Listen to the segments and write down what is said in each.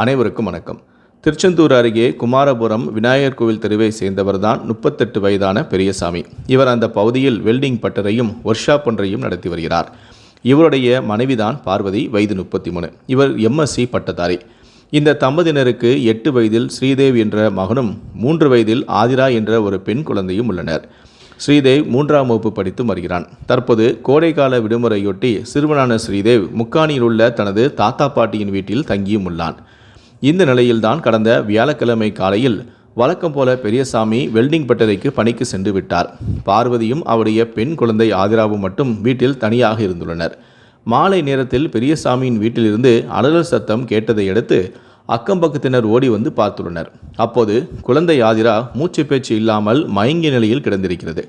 அனைவருக்கும் வணக்கம். திருச்செந்தூர் அருகே குமாரபுரம் விநாயகர் கோவில் தெருவை சேர்ந்தவர்தான் முப்பத்தெட்டு வயதான பெரியசாமி. இவர் அந்த பகுதியில் வெல்டிங் பட்டறையும் ஒர்க்ஷாப் ஒன்றையும் நடத்தி வருகிறார். இவருடைய மனைவிதான் பார்வதி வயது முப்பத்தி மூணு இவர் எம்எஸ்சி பட்டதாரி. இந்த தம்பதியினருக்கு எட்டு வயதில் ஸ்ரீதேவ் என்ற மகனும் மூன்று வயதில் ஆதிரா என்ற ஒரு பெண் குழந்தையும் உள்ளனர். ஸ்ரீதேவ் மூன்றாம் வகுப்பு படித்து வருகிறான். தற்போது கோடைக்கால விடுமுறையொட்டி சிறுவனான ஸ்ரீதேவ் முக்கானியில் உள்ள தனது தாத்தா பாட்டியின் வீட்டில் தங்கியும் உள்ளான். இந்த நிலையில்தான் கடந்த வியாழக்கிழமை காலையில் வழக்கம் போல பெரியசாமி வெல்டிங் பட்டறைக்கு பணிக்கு சென்று விட்டார். பார்வதியும் அவருடைய பெண் குழந்தை ஆதிராவும் மட்டும் வீட்டில் தனியாக இருந்துள்ளனர். மாலை நேரத்தில் பெரியசாமியின் வீட்டிலிருந்து அலறல் சத்தம் கேட்டதை அடுத்து அக்கம் பக்கத்தினர் ஓடி வந்து பார்த்துள்ளனர். அப்போது குழந்தை ஆதிரா மூச்சு பேச்சு இல்லாமல் மயங்கிய நிலையில் கிடந்திருக்கிறது.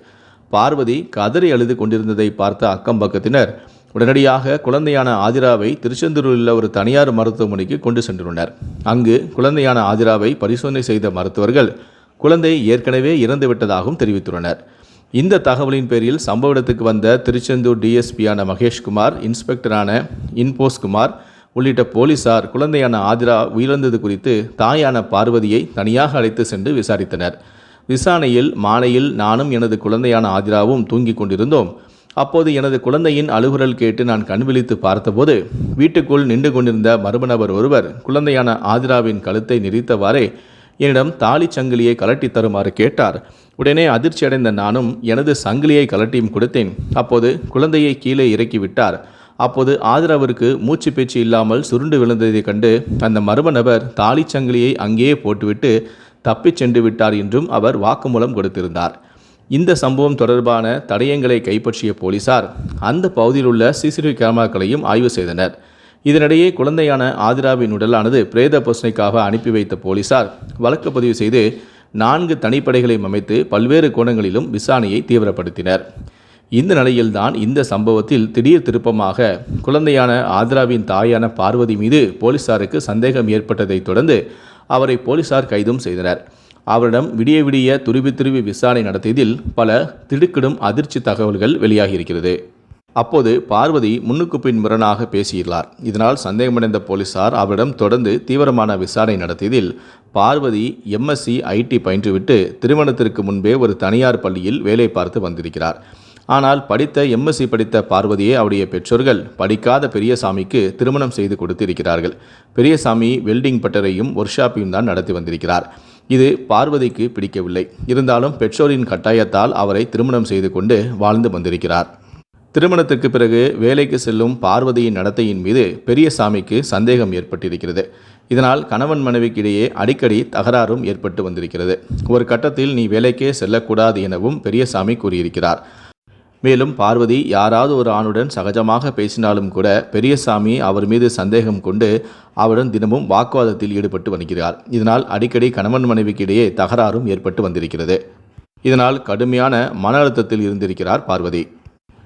பார்வதி கதறி அழுது கொண்டிருந்ததை பார்த்த அக்கம் பக்கத்தினர் உடனடியாக குழந்தையான ஆதிராவை திருச்செந்தூரில் உள்ள ஒரு தனியார் மருத்துவமனைக்கு கொண்டு சென்றுள்ளனர். அங்கு குழந்தையான ஆதிராவை பரிசோதனை செய்த மருத்துவர்கள் குழந்தை ஏற்கனவே இறந்துவிட்டதாகவும் தெரிவித்துள்ளனர். இந்த தகவலின் பேரில் சம்பவ இடத்துக்கு வந்த திருச்செந்தூர் டிஎஸ்பியான மகேஷ்குமார் இன்ஸ்பெக்டரான இன்போஸ்குமார் உள்ளிட்ட போலீசார் குழந்தையான ஆதிரா உயிரிழந்தது குறித்து தாயான பார்வதியை தனியாக அழைத்து சென்று விசாரித்தனர். விசாரணையில் மாலையில் நானும் எனது குழந்தையான ஆதிராவும் தூங்கிக் கொண்டிருந்தோம். அப்போது எனது குழந்தையின் அழுகுரல் கேட்டு நான் கண் விழித்து பார்த்தபோது வீட்டுக்குள் நின்று கொண்டிருந்த மர்ம நபர் ஒருவர் குழந்தையான ஆதிராவின் கழுத்தை நெறித்தவாறே என்னிடம் தாலி சங்கிலியை கலட்டி தருமாறு கேட்டார். உடனே அதிர்ச்சியடைந்த நானும் எனது சங்கிலியை கலட்டியும் கொடுத்தேன். அப்போது குழந்தையை கீழே இறக்கி விட்டார். அப்போது ஆதரவிற்கு மூச்சு பேச்சு இல்லாமல் சுருண்டு விழுந்ததைக் கண்டு அந்த மர்ம நபர் தாலிச் சங்கிலியை அங்கேயே போட்டுவிட்டு தப்பிச் சென்று விட்டார் என்றும் அவர் வாக்குமூலம் கொடுத்திருந்தார். இந்த சம்பவம் தொடர்பான தடயங்களை கைப்பற்றிய போலீசார் அந்த பகுதியில் உள்ள சிசிடிவி கேமராக்களையும் ஆய்வு செய்தனர். இதனிடையே குழந்தையான ஆதிராவின் உடலானது பிரேத பரிசோதனைக்காக அனுப்பி வைத்த போலீசார் வழக்கு பதிவு செய்து நான்கு தனிப்படைகளையும் அமைத்து பல்வேறு கோணங்களிலும் விசாரணையை தீவிரப்படுத்தினர். இந்த நிலையில்தான் இந்த சம்பவத்தில் திடீர் திருப்பமாக குழந்தையான ஆதிராவின் தாயான பார்வதி மீது போலீசாருக்கு சந்தேகம் ஏற்பட்டதைத் தொடர்ந்து அவரை போலீசார் கைதும் செய்தனர். அவரிடம் விடிய விடிய துருவி துருவி விசாரணை நடத்தியதில் பல திடுக்கிடும் அதிர்ச்சி தகவல்கள் வெளியாகியிருக்கிறது. அப்போது பார்வதி முன்னுக்கு பின் முரணாக பேசியுள்ளார் இதனால் சந்தேகமடைந்த போலீசார் அவரிடம் தொடர்ந்து தீவிரமான விசாரணை நடத்தியதில் பார்வதி எம்எஸ்சி ஐடி பயின்றுவிட்டு திருமணத்திற்கு முன்பே ஒரு தனியார் பள்ளியில் வேலை பார்த்து வந்திருக்கிறார். ஆனால் படித்த எம்எஸ்சி படித்த பார்வதியை அவருடைய பெற்றோர்கள் படிக்காத பெரியசாமிக்கு திருமணம் செய்து கொடுத்திருக்கிறார்கள். பெரியசாமி வெல்டிங் பட்டறையும் ஒர்க்ஷாப்பையும் தான் நடத்தி வந்திருக்கிறார். இது பார்வதிக்கு பிடிக்கவில்லை. இருந்தாலும் பெற்றோரின் கட்டாயத்தால் அவரை திருமணம் செய்து கொண்டு வாழ்ந்து வந்திருக்கிறார். திருமணத்திற்கு பிறகு வேலைக்கு செல்லும் பார்வதியின் நடத்தையின் மீது பெரியசாமிக்கு சந்தேகம் ஏற்பட்டிருக்கிறது. இதனால் கணவன் மனைவிக்கு இடையே அடிக்கடி தகராறும் ஏற்பட்டு வந்திருக்கிறது. ஒரு கட்டத்தில் நீ வேலைக்கே செல்லக்கூடாது எனவும் பெரியசாமி கூறியிருக்கிறார். மேலும் பார்வதி யாராவது ஒரு ஆணுடன் சகஜமாக பேசினாலும் கூட பெரியசாமி அவர் மீது சந்தேகம் கொண்டு அவருடன் தினமும் வாக்குவாதத்தில் ஈடுபட்டு வருகிறார் இதனால் அடிக்கடி கணவன் மனைவிக்கு இடையே தகராறும் ஏற்பட்டு வந்திருக்கிறது. இதனால் கடுமையான மன அழுத்தத்தில் இருந்திருக்கிறார் பார்வதி.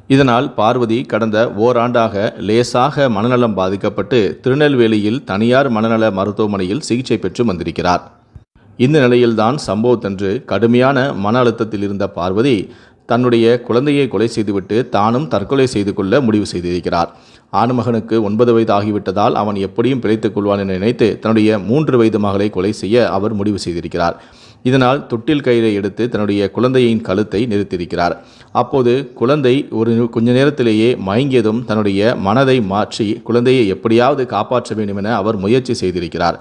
இதனால் பார்வதி கடந்த ஓராண்டாக லேசாக மனநலம் பாதிக்கப்பட்டு திருநெல்வேலியில் தனியார் மனநல மருத்துவமனையில் சிகிச்சை பெற்று வந்திருக்கிறார். இந்த நிலையில்தான் சம்பவத்தன்று கடுமையான மன அழுத்தத்தில் இருந்த பார்வதி தன்னுடைய குழந்தையை கொலை செய்துவிட்டு தானும் தற்கொலை செய்து கொள்ள முடிவு செய்திருக்கிறார். ஆணுமகனுக்கு ஒன்பது வயது ஆகிவிட்டதால் அவன் எப்படியும் பிழைத்துக் கொள்வான் என நினைத்து தன்னுடைய மூன்று வயது மகளை கொலை செய்ய அவர் முடிவு செய்திருக்கிறார். இதனால் தொட்டில் கயிறை எடுத்து தன்னுடைய குழந்தையின் கழுத்தை நிறுத்தியிருக்கிறார். அப்போது குழந்தை ஒரு கொஞ்ச நேரத்திலேயே மயங்கியதும் தன்னுடைய மனதை மாற்றி குழந்தையை எப்படியாவது காப்பாற்ற வேண்டும் என அவர் முயற்சி செய்திருக்கிறார்.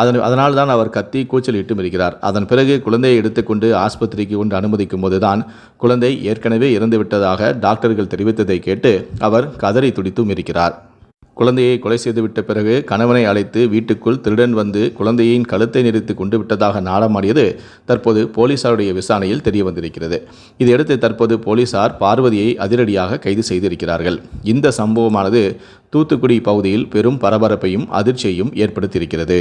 அதன் அதனால் தான் அவர் கத்தி கூச்சலிட்டும் இருக்கிறார் அதன் பிறகு குழந்தையை எடுத்துக்கொண்டு ஆஸ்பத்திரிக்கு கொண்டு அனுமதிக்கும் போதுதான் குழந்தை ஏற்கனவே இறந்துவிட்டதாக டாக்டர்கள் தெரிவித்ததை கேட்டு அவர் கதறி துடித்தும் இருக்கிறார் குழந்தையை கொலை செய்துவிட்ட பிறகு கணவனை அழைத்து வீட்டுக்குள் திருடன் வந்து குழந்தையின் கழுத்தை நிறுத்தி கொண்டு விட்டதாக நாடமாடியது தற்போது போலீசாருடைய விசாரணையில் தெரிய வந்திருக்கிறது இதையடுத்து தற்போது போலீசார் பார்வதியை அதிரடியாக கைது செய்திருக்கிறார்கள். இந்த சம்பவமானது தூத்துக்குடி பகுதியில் பெரும் பரபரப்பையும் அதிர்ச்சியையும் ஏற்படுத்தியிருக்கிறது.